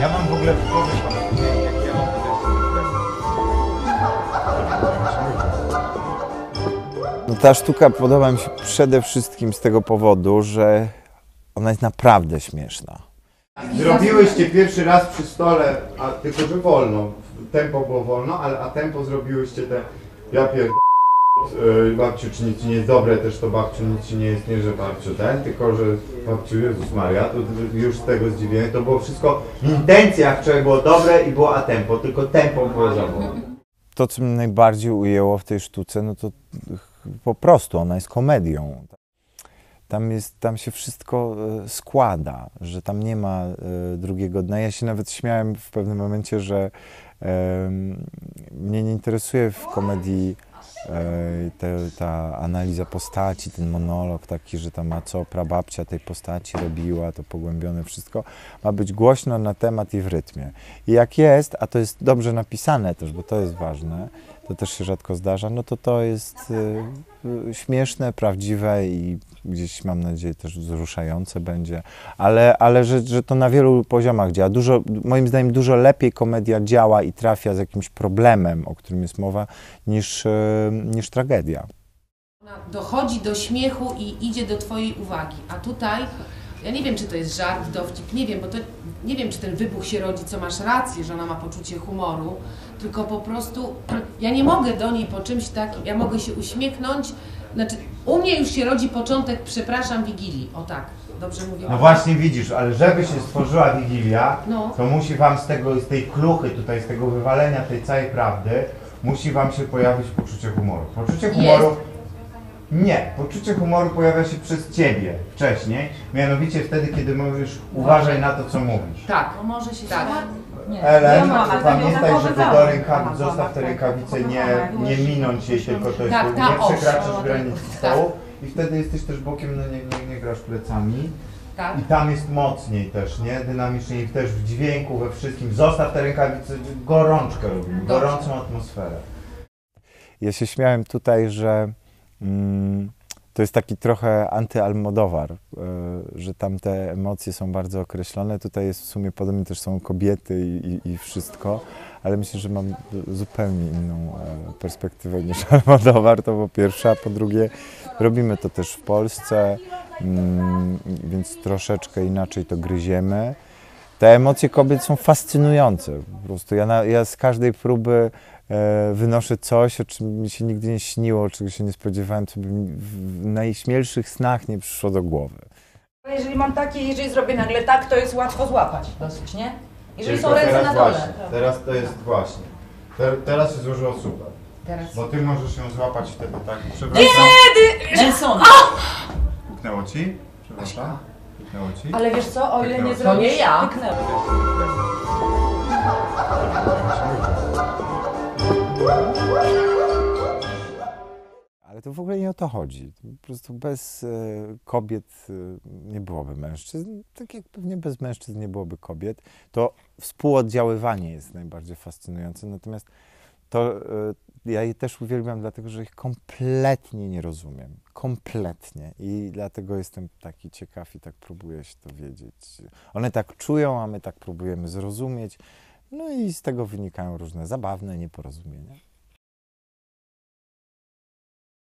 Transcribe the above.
Ja mam w ogóle pomysł, panowie, jak ja mam No ta sztuka podoba mi się przede wszystkim z tego powodu, że ona jest naprawdę śmieszna. Zrobiłyście pierwszy raz przy stole, a tylko że wolno. Tempo było wolno, ale a tempo zrobiłyście te. Ja pierd... Yy, babciu, czy nic nie jest dobre, też to babciu nic nie jest, nie że babciu ten, tylko że babciu Jezus Maria, to już z tego zdziwienie, to było wszystko w intencjach, wczoraj było dobre i było a tempo, tylko tempo było za wolno. To, co mnie najbardziej ujęło w tej sztuce, no to po prostu ona jest komedią. Tam, jest, tam się wszystko e, składa, że tam nie ma e, drugiego dna. Ja się nawet śmiałem w pewnym momencie, że mnie nie interesuje w komedii te, ta analiza postaci, ten monolog taki, że tam a co prababcia tej postaci robiła, to pogłębione wszystko. Ma być głośno na temat i w rytmie. I jak jest, a to jest dobrze napisane też, bo to jest ważne, to też się rzadko zdarza, no to to jest y, y, śmieszne, prawdziwe i gdzieś mam nadzieję też wzruszające będzie, ale, ale że, że to na wielu poziomach działa. Dużo, moim zdaniem dużo lepiej komedia działa i trafia z jakimś problemem, o którym jest mowa, niż, y, niż tragedia. Dochodzi do śmiechu i idzie do Twojej uwagi. A tutaj, ja nie wiem, czy to jest żart, dowcip, nie wiem, bo to nie wiem, czy ten wybuch się rodzi, co masz rację, że ona ma poczucie humoru, tylko po prostu ja nie mogę do niej po czymś takim, ja mogę się uśmiechnąć. Znaczy, u mnie już się rodzi początek, przepraszam, Wigilii. O tak, dobrze mówię. No właśnie widzisz, ale żeby się stworzyła Wigilia, No. to musi wam z tego, z tej kluchy tutaj, z tego wywalenia tej całej prawdy, musi wam się pojawić poczucie humoru. Poczucie humoru... Nie, poczucie humoru pojawia się przez ciebie wcześniej, mianowicie wtedy, kiedy mówisz uważaj na to, co mówisz. Tak, No może się Tak. tak. Nie. Pamiętaj, żeby do rękawic, zostaw te rękawice, tak. nie, Mama, nie minąć jej, tylko to jest, Tak, ta nie oś. przekraczysz granicy Tak. stołu i wtedy jesteś też bokiem, no nie, nie, nie grasz plecami. tak. I tam jest mocniej też, nie? Dynamiczniej też w dźwięku, we wszystkim. Zostaw te rękawice, gorączkę robimy, Dobrze. gorącą atmosferę. Ja się śmiałem tutaj, że to jest taki trochę antyalmodowar, y, że tam te emocje są bardzo określone. Tutaj jest w sumie podobnie też są kobiety i, i, i wszystko, ale myślę, że mam zupełnie inną e, perspektywę niż Almodowar, to po pierwsze, a po drugie robimy to też w Polsce, mm, więc troszeczkę inaczej to gryziemy. Te emocje kobiet są fascynujące. Po prostu ja, na, ja z każdej próby e, wynoszę coś, o czym mi się nigdy nie śniło, czego się nie spodziewałem, co by mi w najśmielszych snach nie przyszło do głowy. Jeżeli mam takie, jeżeli zrobię nagle tak, to jest łatwo złapać dosyć, nie? Jeżeli są Tylko ręce teraz na dole. Właśnie, teraz to jest właśnie. Te, teraz się złożyło super. Teraz. Bo ty możesz ją złapać wtedy tak. Przepraszam. Nelson! Pyknęło ci? Przepraszam. Pyknęło ci? Ale wiesz co, o ile nie zrobisz, To nie ja. pyknęło. Ale to w ogóle nie o to chodzi. Po prostu bez e, kobiet e, nie byłoby mężczyzn, tak jak pewnie bez mężczyzn nie byłoby kobiet. To współoddziaływanie jest najbardziej fascynujące, natomiast to e, ja je też uwielbiam, dlatego że ich kompletnie nie rozumiem. Kompletnie. I dlatego jestem taki ciekaw i tak próbuję się to wiedzieć. One tak czują, a my tak próbujemy zrozumieć. No i z tego wynikają różne zabawne nieporozumienia.